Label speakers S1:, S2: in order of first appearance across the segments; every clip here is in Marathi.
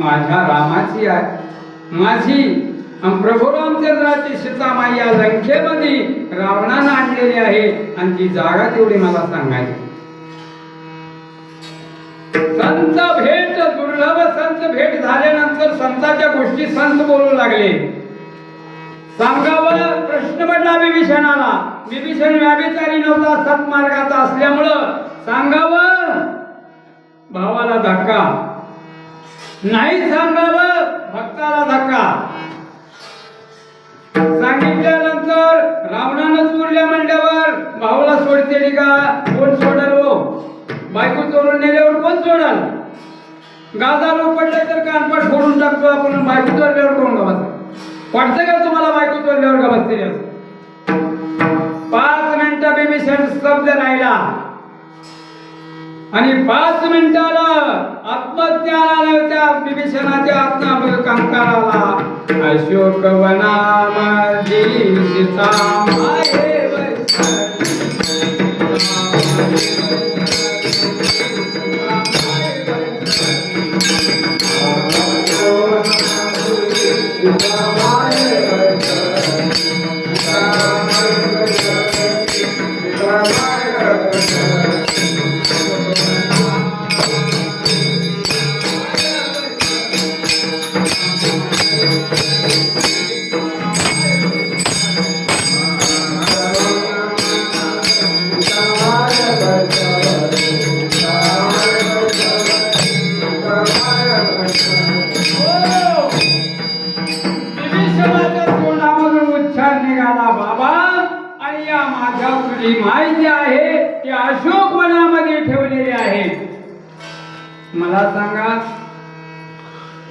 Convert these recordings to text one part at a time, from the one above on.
S1: माझ्या रामाची आहे. माझी प्रभू रामचंद्राची सीतामाई या लंकेमध्ये रावणानं आणलेली आहे आणि ती जागा तेवढी मला सांगायची. संत भेट दुर्लभ संत भेट झाल्यानंतर संताच्या गोष्टी संत बोलू लागले. सांगावं प्रश्न पडला विभीषणाला. विभीषण व्याभिचारी नव्हता सत्मार्गाचा असल्यामुळं सांगावं भावाला धक्का. नाही सांगावं भक्ताला धक्का. सांगितल्यानंतर रावणानं चोरल्या म्हणल्यावर भाऊला सोडते का? कोण सोडल हो? बायको चोरून नेल्यावर कोण सोडल? गाजा लोक पडले तर कानपट फोडून टाकतो आपण बायको चोरल्यावर कोण का वाटतं का तुम्हाला बायको चोरल्यावर गमत पाच मिनिटं बिभीषण शब्द राहिला. आणि पाच मिनिटाला आत्मज्ञानाला त्या विभीषणाच्या आत्मा कंकाराला अशोक वनामध्ये सीता माये.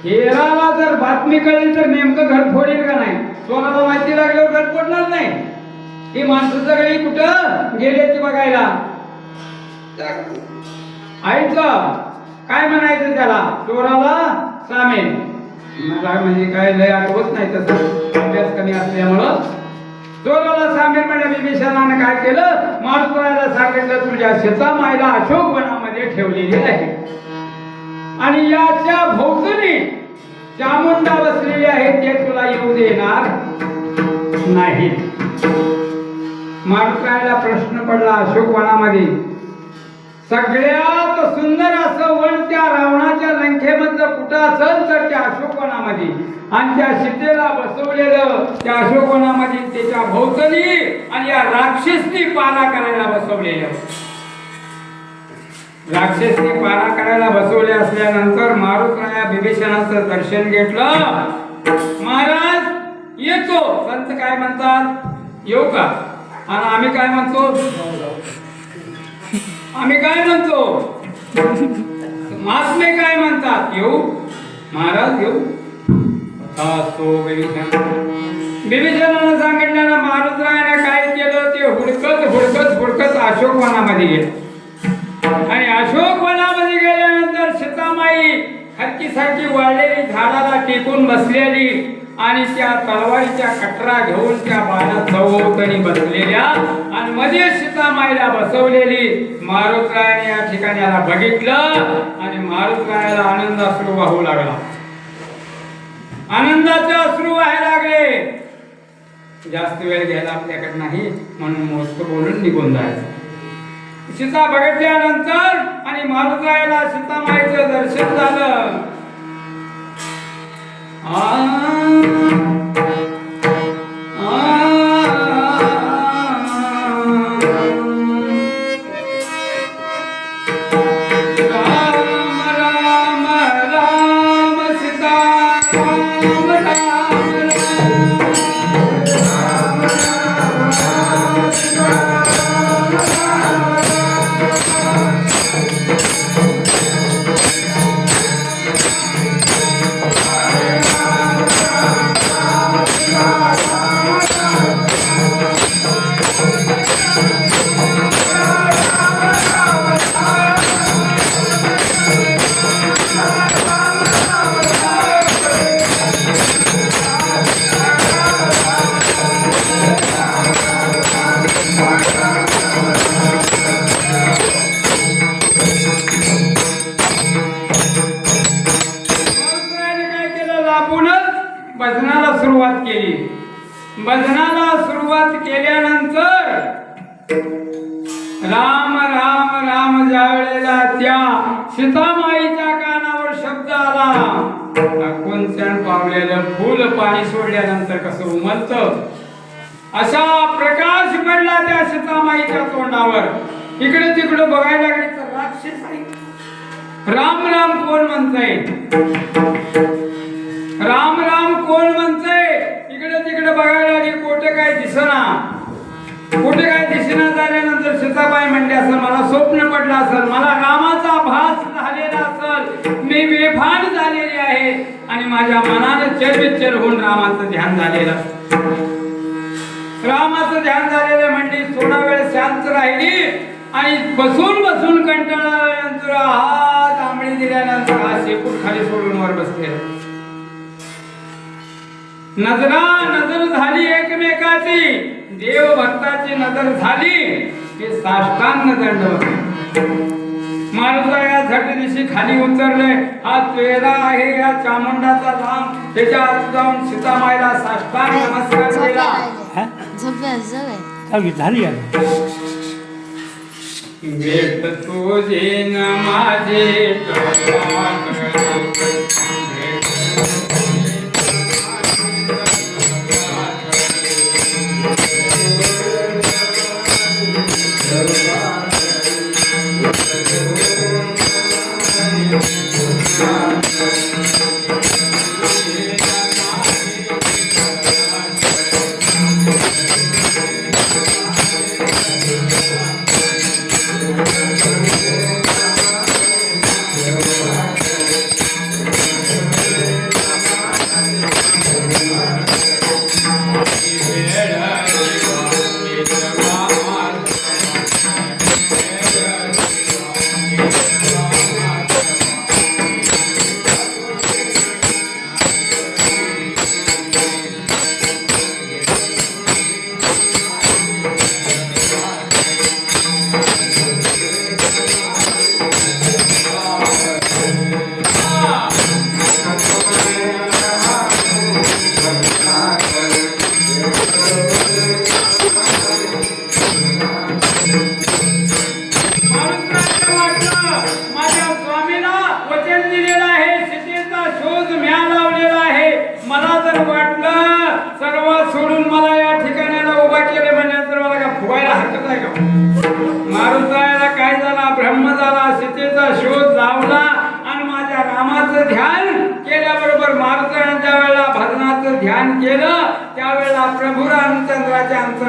S1: हेराला जर बातमी कळली तर नेमकं घर फोडेल का नाही? सोनाला माहिती लागल्यावर घर फोडणार नाही. ही माणसं सगळी कुठं गेल्याची बघायला? ऐकलं काय म्हणायचं त्याला? चोराला सामे मला म्हणजे काय लय आठवत नाही तसं. अभ्यास कमी असल्यामुळं. चोराला सामील म्हणजे विभीषणानं काय केलं? मारुतरायाला सांगितलं? तुझ्या शेता मायला अशोक वनामध्ये ठेवलेली आहे आणि याच्या भोवतणी चामुंडा बसलेले आहे ते तुला येऊ देणार नाही. मारुतरायाला प्रश्न पडला अशोक वनामध्ये सगळ्यात सुंदर असं वन त्या रावणाच्या लंकेमधलं कुठं असेल तर त्या अशोकवनामध्ये. आणि त्या सीतेला बसवलेलं त्या अशोकवनामध्ये त्याच्या भोवतणी आणि या राक्षसनी पारा करायला बसवलेलं. राक्षसनी पारा करायला बसवले असल्यानंतर मारुतराया बिभीषणाचं दर्शन घेतलं. महाराज येतो. संत काय म्हणतात? येऊ का? आणि आम्ही काय म्हणतो? आम्ही काय म्हणतो? महात्मे काय म्हणतात? येऊ. महाराज येऊ. असो विभीषण. विभीषणानं सांगितल्यानं महाराजरायाने काय केलं? ते हुडकत हुडकत हुडकत अशोक वनामध्ये गेले. आणि अशोक वनामध्ये गेल्यानंतर सीतामाई हरकीसारखी वाळलेली झाडाला टेकून बसलेली आणि त्या तलवारीच्या कटरा घेऊन त्या बाणात चौवतणी बसलेल्या आणि मध्ये सीतामाईला बसवलेली मारुतरायाने या ठिकाणी याला बघितलं आणि मारुतरायाला आनंद अश्रू वाहू लागला. आनंदाचे अश्रू व्हायला लागले. जास्त वेळ घ्यायला आपल्याकडे नाही म्हणून मोजकं बोलून निघून जायचं. सीता बघितल्यानंतर आणि मारुतरायाला सीतामाईचं दर्शन झालं.
S2: भजनाला
S1: सुरुवात केली. भजनाला सुरुवात केल्यानंतर राम राम राम ज्या वेळेला त्या सीतामाईच्या कानावर शब्द आला. कोणत्यान पावलेलं फुल पाणी सोडल्यानंतर कसं उमलत? असा प्रकाश पडला त्या सीतामाईच्या तोंडावर. इकडे तिकडे बघायला लागले तर राक्षस आहे. राम राम कोण म्हणताय? राम राम कोण म्हणते इकडे तिकडे बघायला लागली कुठे काय दिसना. कुठे काय दिसना झाल्यानंतर सीताबाई म्हणले असेल मला स्वप्न पडलं असेल मला रामाचा भास झालेला असेल. मी बेभान झालेली आहे. आणि माझ्या मनाने चरविचर होऊन रामाचं ध्यान झालेलं. रामाचं ध्यान झालेलं म्हणजे थोडा वेळ शांत राहिली आणि बसून बसून कंटाळल्यानंतर हात आंबळी दिल्यानंतर हा शेपूट खाली सोडून वर बसले नजरा नजर झाली एकमेकाची. देव भक्ताची नजर झाली की साष्टांग दंड मारुता या झट दिशी खाली उतरले. हा चेहरा आहे या चामुंडाचा लांब त्याच्या आत जाऊन सीतामाईला साष्टांग नमस्कार केला.
S3: झाली
S1: भेट तुझे न माझे. Quero mais. Yeah.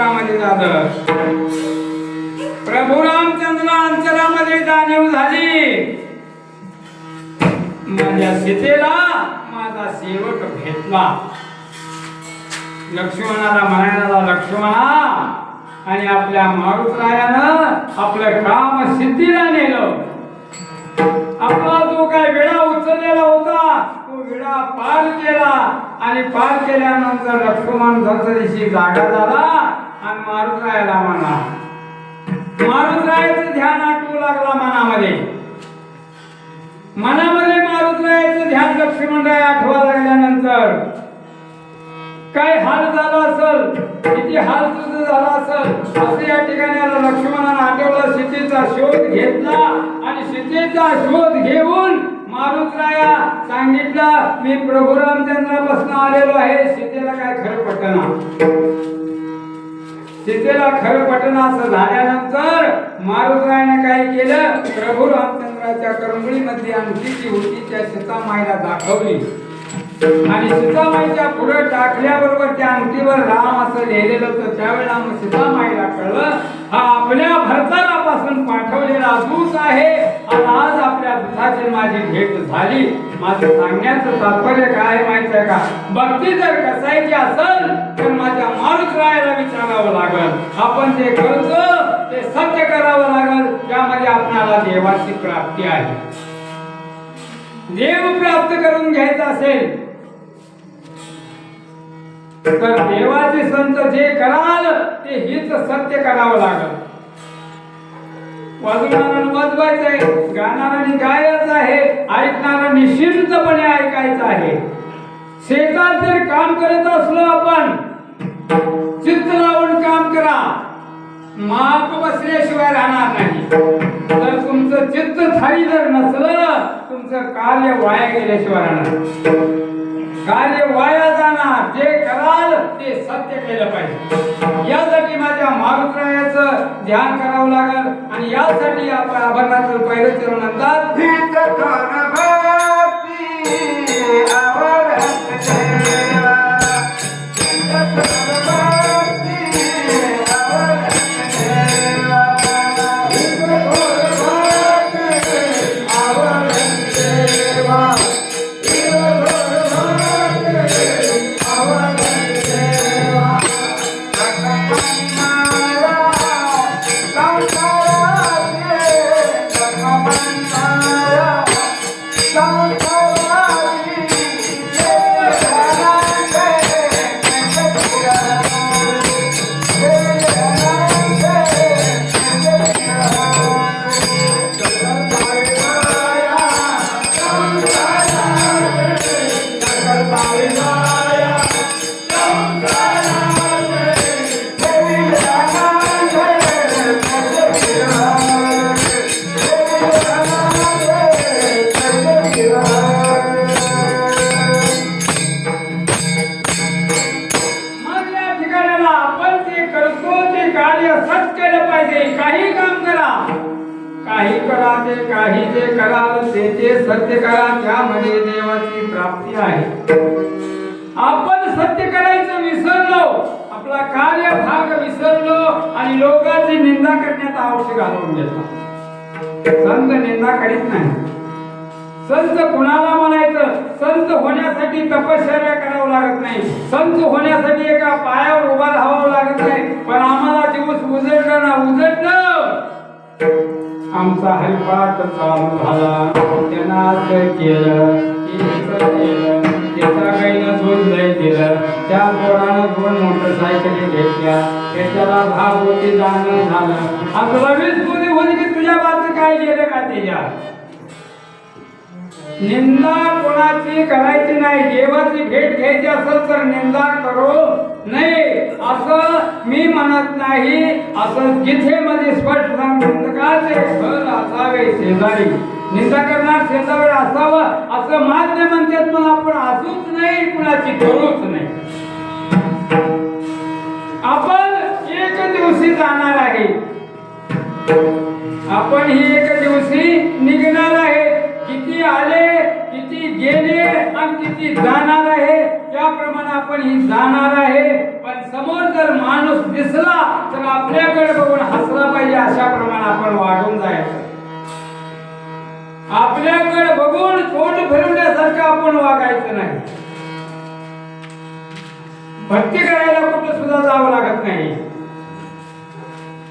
S1: अंतरामध्ये झालं प्रभू रामचंद्र अंतरामध्ये जाणीव झाली. माझ्या सीतेला माझा सेवक भेटला. लक्ष्मणाला म्हणायला लक्ष्मणा आणि आपल्या मारुतरायानं आपलं काम सिद्धीला नेलं. आपला जो काय विडा उचललेला होता तो विडा पार केला. आणि पार केल्यानंतर लक्ष्मण दिवशी जागा झाला. आणि मारुतरायाला म्हणा. मारुतरायाचं ध्यान आठवू लागला मनामध्ये. मनामध्ये मारुतरायाचं ध्यान लक्ष्मणराय आठवा लागल्यानंतर काय हाल झाला असेल? किती हाल तुझं झाला असेल? असं या ठिकाणी लक्ष्मणानं आठवलं सीतेचा शोध घेतला आणि सीतेचा शोध घेऊन मारुतराया सांगितलं मी प्रभू रामचंद्रापासून आलेलो आहे सीतेला काय खरं पटना. सीतेला खरं पटन असं झाल्यानंतर मारुतरायाने काय केलं? प्रभू रामचंद्राच्या करंगळीमध्ये अंगठी होती त्या सीतामाईला दाखवली. आणि सीतामाईच्या पुढे टाकल्याबरोबर त्या अंगठीवर राम असं लिहिलेलं होतं. त्यावेळेला मग सीतामाईला कळलं हा आपल्या भरतानापासून पाठवलेला दूत आहे. आणि आज आपल्या दुधाची माझी भेट झाली. माझं सांगण्याचं तात्पर्य काय आहे माहीत आहे का? भक्ती जर कसायची असेल तर माझ्या मारुतरायाला विचारावं लागल. आपण जे करतो ते सत्य करावं लागल. त्यामध्ये आपल्याला देवाची प्राप्ती आहे. देव प्राप्त करून घ्यायचा असेल तर देवाचे संत जे कराल ते हिच सत्य करावं लागल. वाजवणाऱ्यानं वाजवायचं आहे गाणाऱ्याने गायचं आहे ऐकणारा निश्चिंतपणे ऐकायचं आहे. शेतात जर काम करत असलो आपण चित्त लावून काम करा. माप बसल्याशिवाय राहणार नाही. तर तुमचं चित्त थाळी जर नसलं तुमचं कार्य वाया गेल्याशिवाय राहणार कार्य वाया जाणार जे कराल ते सत्य केलं पाहिजे. यासाठी माझ्या मारुत्रायाचं ध्यान करावं लागल आणि यासाठी आपण आभरणाचं पहिलं चरण म्हणतात काही करा ते काही जे कराल ते जे सत्य करा त्यामध्ये देवाची प्राप्ती आहे. आपण सत्य करायचं विसरलो आपला कार्य भाग विसरलो आणि लोकांची निंदा करण्यात आवश्यक घालवून घेतला. संत निंदा करीत नाही. संत कुणाला म्हणायचं? संत होण्यासाठी तपश्चर्या करावं लागत नाही. संत होण्यासाठी एका पायावर उभा राहावं लागत नाही. पण आम्हाला दिवस उजडलं ना उजडलं आमचा हरिपाठ चालू झाला. त्यांना असं केलं? केलं केलं. त्याचा गाईनं दूध लय दिलं. त्या पोरानं दोन मोटरसायकली घेतल्या. त्याच्याला दहा पोती जाणं झालं. आज तुला वीस पोती होती की तुझ्या बाजू काय गेलं का त्याच्या निंदा कोणाची नाही देवाची भेट घ्यायची असेल तर निंदा करो. नाही असं मी म्हणत नाही. असं जिथे मध्ये स्पष्ट सांगते घर असावे शेजारी. निंदा करणार शेजारी असावं असं मान्य म्हणतात पण आपण असूच नाही कुणाची करूच नाही. आपण एक दिवशी जाणार आहे. आपण ही एक दिवशी निघणार आहे. किती आले किती गेले आणि किती जाणार आहे त्याप्रमाणे आपण ही जाणार आहे. पण समोर जर माणूस दिसला तर आपल्याकडे बघून हसला पाहिजे अशा प्रमाणे आपण वाढून जायचं. आपल्याकडे बघून तोंड फिरवण्यासारखं आपण वागायचं नाही. भक्ती करायला कुठं सुद्धा जावं लागत नाही.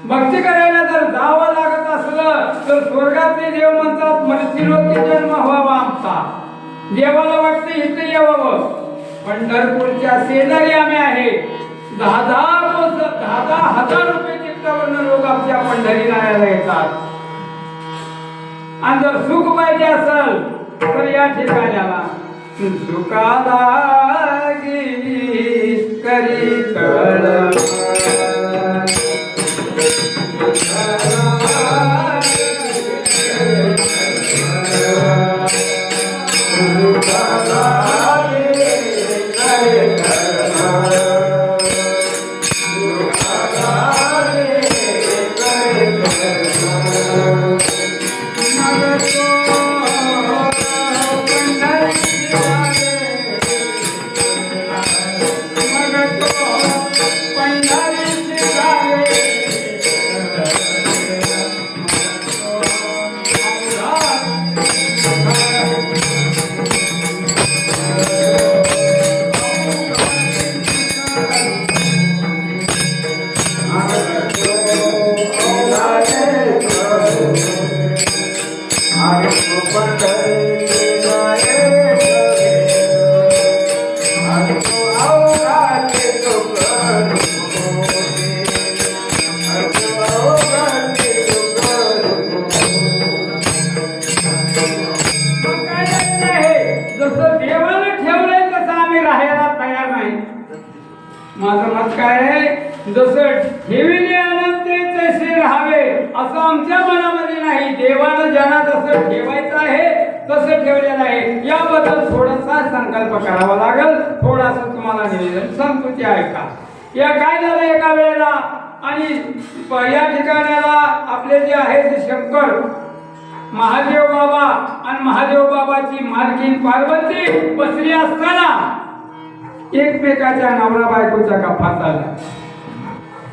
S1: भक्ती करायला जर जावं लागत असलं तर स्वर्गातले देव म्हणतात मृत्यूलोकी जन्म व्हावा आमचा. देवाला वाटतं इथं यावं. पंढरपूरच्या शेजारी आम्ही आहे. दहा दहा रोज दहा दहा हजार रुपये तिकटावरनं लोक आमच्या पंढरीला यायला येतात. आणि जर सुख पाहिजे असल तर या ठिकाण्याला सुखाला करी कळ माझं मत काय आहे? जसं ठेविले आनंद ते तसे राहावे असं आमच्या मनामध्ये नाही. देवानं ज्यांना जसं ठेवायचं आहे तसं ठेवलेलं आहे. याबद्दल थोडासा संकल्प करावा लागेल. थोडासा तुम्हाला निवेदन सांगतो ते ऐका या काय झालं एका वेळेला? आणि या ठिकाणाला आपले जे आहे ते शंकर महादेव बाबा आणि महादेव बाबाची मालकीन पार्वती बसली असताना एकमेकाच्या नवरा बायकोचा गप्पा चालला.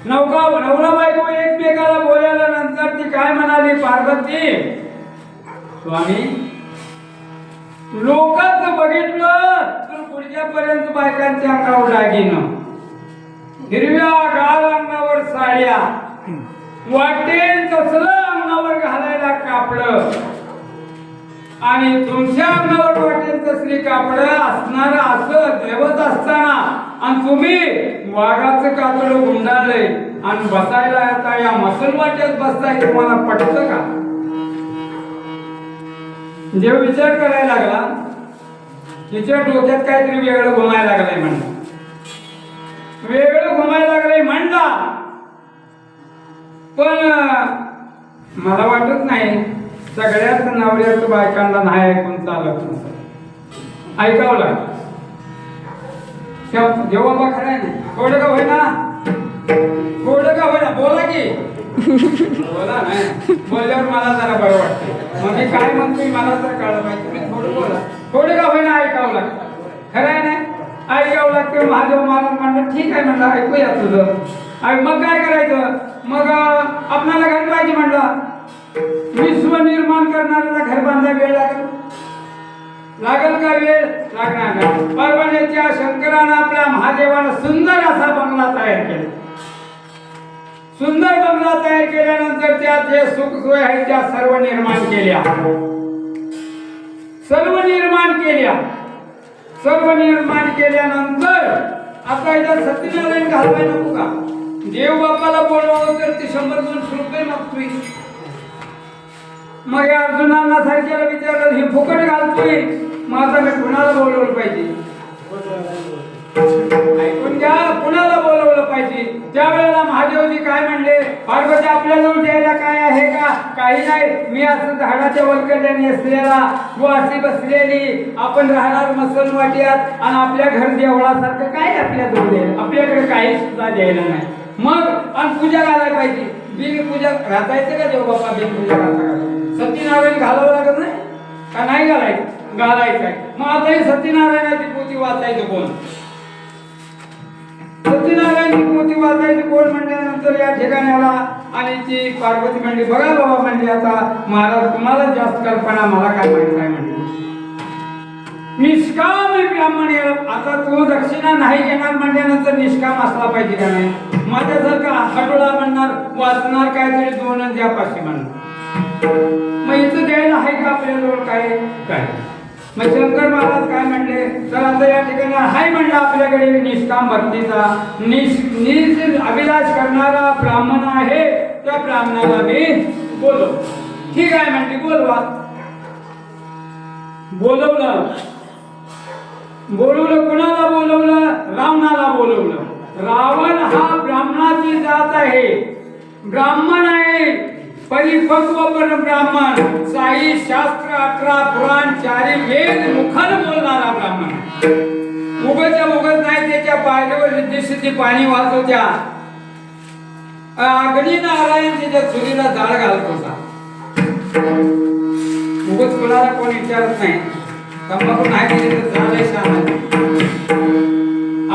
S1: नौका नवरा बायको एकमेकाला बोलायला नंतर ती काय म्हणाली पार्वती स्वामी लोकच बघितलं तर पुढच्यापर्यंत बायकांच्या अंगावर दागिनं. हिरव्या गाल अंगावर साड्या वाटेल तसलं अंगावर घालायला कापड. आणि तुमच्या अंगावर वाटेल तसली कापड असणार असं दैवत असताना. आणि तुम्ही वाघाचं कापड गुंडाळलंय. आणि बसायला आता या मसलवाट्यात बसताय तुम्हाला पटतं का? जेव्हा विचार करायला लागला तिच्या डोक्यात काहीतरी वेगळं घुमायला लागलंय म्हणलं. वेगळं घुमायला लागलंय म्हणला. पण मला वाटत नाही सगळ्याच नवऱ्याच बायकांना नाही ऐकून चालत नसत ऐकावं लागत जेव्हा बा खरं आहे थोडं का होईना? थोडं का होईना? बोला की. बोला नाही बोलल्यावर मला जरा बरं वाटते मग मी काय म्हणतो मला तर कळलं पाहिजे थोडं बोला. थोडं का होईना? ऐकावं लागतं खरं आहे ना? ऐकावं लागतं महादेव महाराज म्हणलं ठीक आहे म्हणलं ऐकूया तुझं. आणि मग काय करायचं? मग आपणाला घरी पाहिजे म्हणलं. विश्व निर्माण करणाऱ्याला घर बांधायला वेळ लागेल? लागेल का वेळ? लागणार नाही. परभणीच्या शंकरानं आपल्या महादेवानं सुंदर असा बंगला तयार केला. सुंदर बंगला तयार केल्यानंतर त्यात जे सुख सोय आहे त्या सर्व निर्माण केल्या. सर्व निर्माण केल्या. सर्व निर्माण केल्यानंतर आता याच्यात सत्यनारायण घालवाय नको का? देव बापाला बोलवलं तर ते शंभर दोनशे रुपये मागतोय मग या अर्जुनांना सारख्याला विचारलं हे फुकट घालतोय. मग आता मी कुणाला बोलवलं पाहिजे? ऐकून घ्या कुणाला बोलवलं पाहिजे? त्या वेळेला महादेवजी काय म्हणले पार्वती आपल्याजवळ द्यायला काय आहे का? काही नाही. मी असं झाडाच्या वलकल्याने असलेला व अशी बसलेली. आपण राहणार मसन वाट्यात आणि आपल्या घर देवळासारखं काय आपल्या जवळ द्यायला? आपल्याकडे काही सुद्धा द्यायला नाही. मग आणि पूजा घालायला पाहिजे. बिन पूजा घालता येते का देव बाप्पा बिन पूजा घालायला सत्यनारायण घालावं लागत नाही? का नाही घालायचं? घालायचं आहे मग आताही सत्यनारायणाची पोती वाचायचं कोण? सत्यनारायणची पोती वाचायचं कोण म्हणल्यानंतर या ठिकाणी आला आणि ती पार्वती म्हणली बघा बाबा म्हणली आता महाराज तुम्हाला जास्त कल्पना मला काय माहीत आहे म्हणली. निष्काम ब्राह्मण आता तो दक्षिणा नाही घेणार म्हणल्यानंतर निष्काम असला पाहिजे का नाही? माझ्यासारखा हटोळा म्हणणार वाचणार काहीतरी दोन द्या पाशी म्हणणार. मग इथं द्यायला आहे का आपल्याजवळ काय? काय? मग शंकर महाराज काय म्हणले? तर आता या ठिकाणी हाय म्हणलं आपल्याकडे निष्काम भक्तीचा निष निज अभिलाष करणारा ब्राह्मण आहे. त्या ब्राह्मणाला मी बोलव. ठीक आहे म्हणते बोलवा. बोलवलं. बोलवलं कुणाला बोलवलं? रावणाला बोलवलं. रावण हा ब्राह्मणाची जात आहे. ब्राह्मण आहे. परिपक्व पर ब्राह्मण. साई शास्त्र अठरा पुराण चारी वेद मुखान बोलणारा ब्राह्मण. उगच्या उगत नाही त्याच्या पायरीवर रिद्धिसिद्धी पाणी वाहत होत्या अग्नी नारायण त्याच्या चुलीला जाळ घालत होता उगच कुणाला कोण विचारत नाही. तंबाखू नाही दिले तर झालंय शहाणा.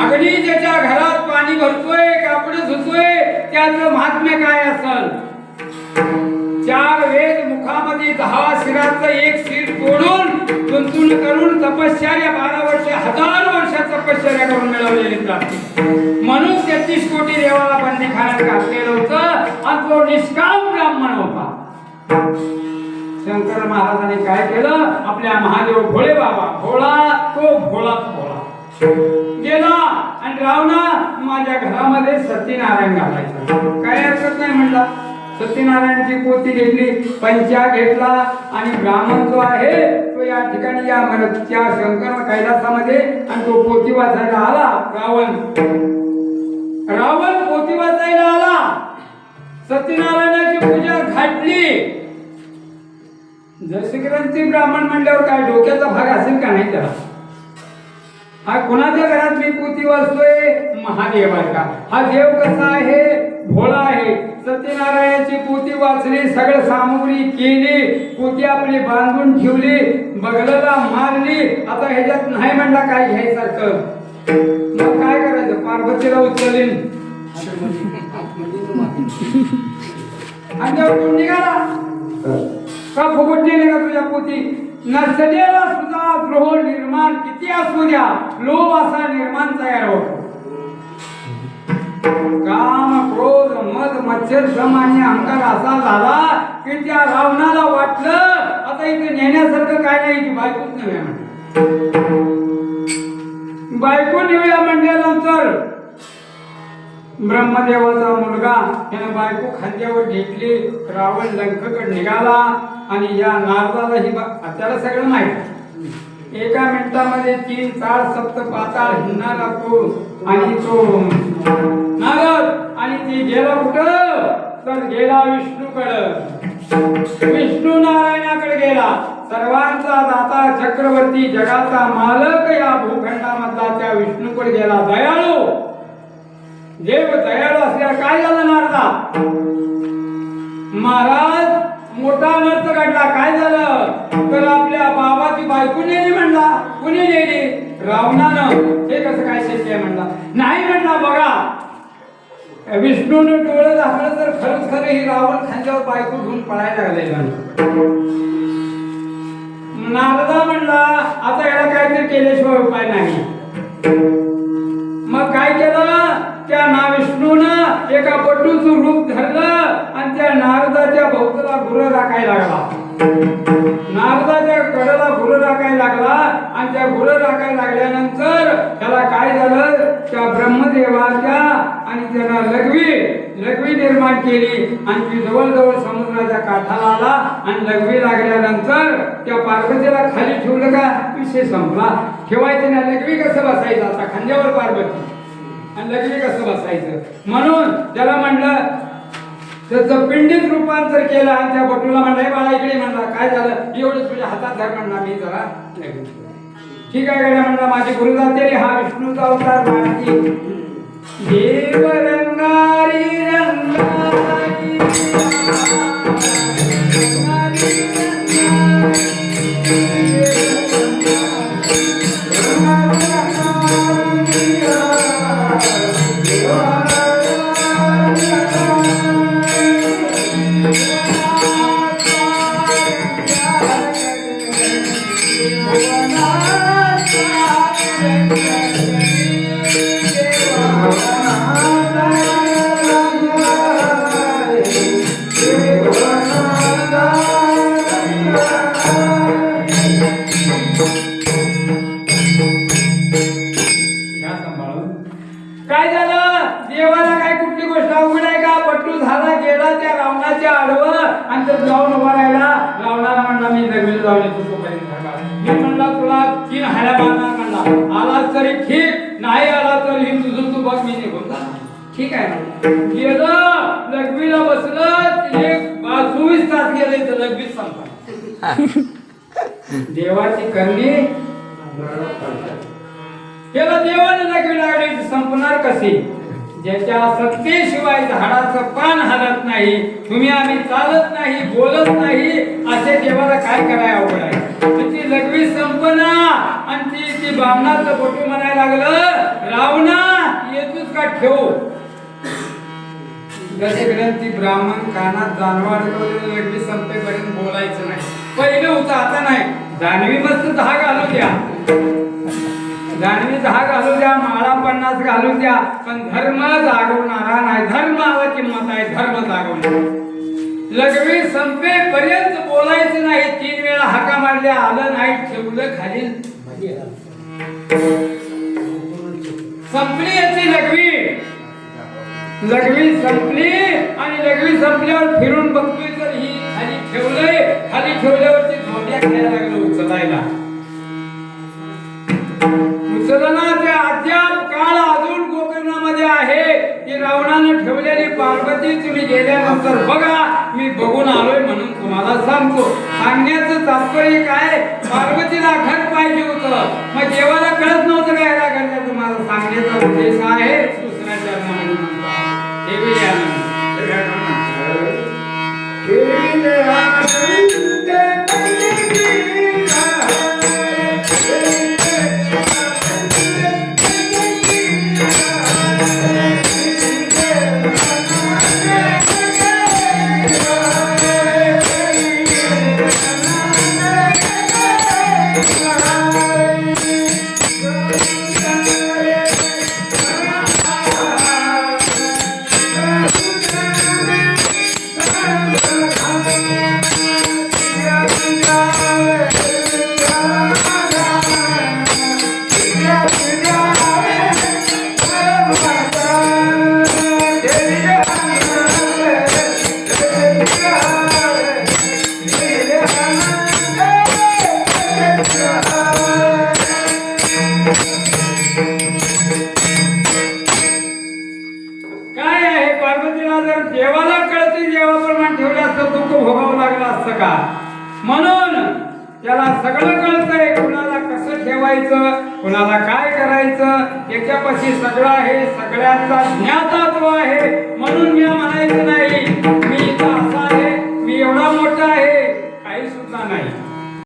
S1: अग्नी ज्याच्या घरात पाणी भरतोय कापड धुतोय त्याचं महात्म्य काय असल? चार वेद मुखामध्ये दहा शिराचं एक शिर तोडून गुंतून करून तपश्चर्या बारा वर्ष हजार वर्ष तपश्चर्या करून मिळवलेली प्राप्ती. म्हणून तेहतीस कोटी देवाला बंदीखान्यात घातलेलं होतं आणि तो निष्काम ब्राह्मण होता. शंकर महाराजांनी काय केलं? आपल्या महादेव भोळे बाबा भोळा तो भोळा भोळा. गेला आणि रावणा माझ्या घरामध्ये सत्यनारायण घालायचा. काय हरकत नाही म्हणला. सत्यनारायणची पोती घेतली पंचा घेतला आणि ब्राह्मण जो आहे तो या ठिकाणी या मनच्या शंकर कैलासामध्ये आणि तो पोती वाचायला आला. रावण. रावण पोती वाचायला आला. सत्यनारायणाची पूजा घातली जसग्रंथी ब्राह्मण म्हणल्यावर काय डोक्याचा भाग असेल का नाही त्याला? हा कुणाच्या घरात मी पोती वाचतोय? महादेवाचा हा देव कसा आहे? भोळा आहे. सत्यनारायणाची पोती वाचली सगळं सामुग्री केली पोती आपली बांधून ठेवली बगलला मारली. आता ह्याच्यात नाही म्हणला काय घ्यायसारखं. मग काय करायचं? पार्वतीला उचलली. आणि जेव्हा तू निघाला? का फुगटलेले का तुझ्या पोती? नसलेला सुद्धा द्रोह निर्माण किती असू द्या. लोभ असा निर्माण तयार होतो. काम क्रोध मध मच्छर श्रम आणि अहंकार असा झाला की त्या रावणाला वाटलं आता इथे नेण्यासारखं काय नाही की बायकोच नव्हे म्हणते. बायको नेऊया म्हणल्यानंतर ब्रह्मदेवाचा मुलगा त्याने बायको खांद्यावर घेतली रावण लंकेकडे निघाला आणि या नारदाला ही त्याला सगळं माहीत. एका मिनिटामध्ये तीन चार सप्त पाताळ हिंडणारा तो आणि तो नारद आणि ती गेला कुठं? तर गेला विष्णूकडं. विष्णू नारायणाकडे गेला. सर्वांचा दाता चक्रवर्ती जगाचा मालक या भूखंडामधला त्या विष्णूकडे गेला. दयाळू! देव दयाळू असल्यावर काय झालं नारदा? महाराज मोठा अनर्थ काढला काय झालं? तर आपल्या बाबाची बायको नेली म्हणला कुणी रावणानं. हे कसं काय शक्य आहे म्हणला? नाही म्हणला बघा. विष्णून डोळं दाखलं तर खरंच खरं ही रावण खांद्यावर बायको घेऊन पळायला लागले नारदा म्हणला आता याला काहीतरी केल्याशिवाय उपाय नाही. मग काय केलं? त्या महाविष्णून एका पटूचं रूप धरलं आणि त्या नारदाच्या भोवताला गुरु राखायला लागला. नारदाच्या कडेला गुरु राखायला लागला आणि त्या गुरु राखायला लागल्यानंतर त्याला काय झालं? त्या ब्रह्मदेवाच्या आणि त्याला लघवी लघवी निर्माण केली. आणि ती जवळजवळ समुद्राच्या काठाला आला आणि लघवी लागल्यानंतर त्या पार्वतीला खाली ठेवलं का? विषय संपला. ठेवायचं ना लघवी कसं बसायचं? आता खांद्यावर पार्वती. आणि लगे कसं बसायचं? म्हणून त्याला म्हणलं त्याचं पिंडीत रूपांतर केलं आणि त्या बटूला म्हणलं बाळा इकडे म्हणला काय झालं? एवढं तुझ्या हातात धर म्हणला मी जरा. ठीक आहे गड्या म्हणला माझी गुरु जाते हा विष्णूचा अवतार माझी देव रंगारी रंगारी. देवाची करणी. त्याला देवाने नकवी लागली संपणार कशी ज्याच्या सत्तेशिवाय झाडाचं पान हलत नाही तुम्ही आम्ही चालत नाही बोलत नाही असे देवाला काय कराय आवड आहे? तर ती लघवी संपना आणि ती ती बामणाचं फोटो म्हणायला लागलं रावणा येतूच का? ठेवू. जसे ग्रंथी ब्राह्मण कानात जानवा लघवी लग्नी संपेपर्यंत बोलायचं नाही. पहिलं होतं आता नाही. जानवी मस्त दहा घालू द्या. जानवी दहा घालू द्या माळा पन्नास घालू द्या पण धर्म जागवणारा नाही. धर्माला किंमत आहे धर्म जागवणार. लघवी संपेपर्यंत बोलायचं नाही. तीन वेळा हाका मारल्या आलं नाही ठेवलं खाली संपली याची लघवी लघवी संपली आणि लघवी संपल्यावर फिरून बघतोय तर ही ठेवलंय. खाली ठेवल्यावरती झोड्या खायला लागलो उचलायला. उचलना ते अद्याप काळ अजून गोकर्णामध्ये आहे.
S4: देवानं ठेवलेली पार्वती तुम्ही गेल्यानंतर बघा. मी बघून आलोय म्हणून तुम्हाला सांगतो. सांगण्याचं तात्पर्य काय? पार्वतीला घर पाहिजे होतं. मग देवाला कळत नव्हतं काय याला तुम्हाला मला सांगण्याचा उद्देश आहे. दुसऱ्या चरणामध्ये म्हणतो हे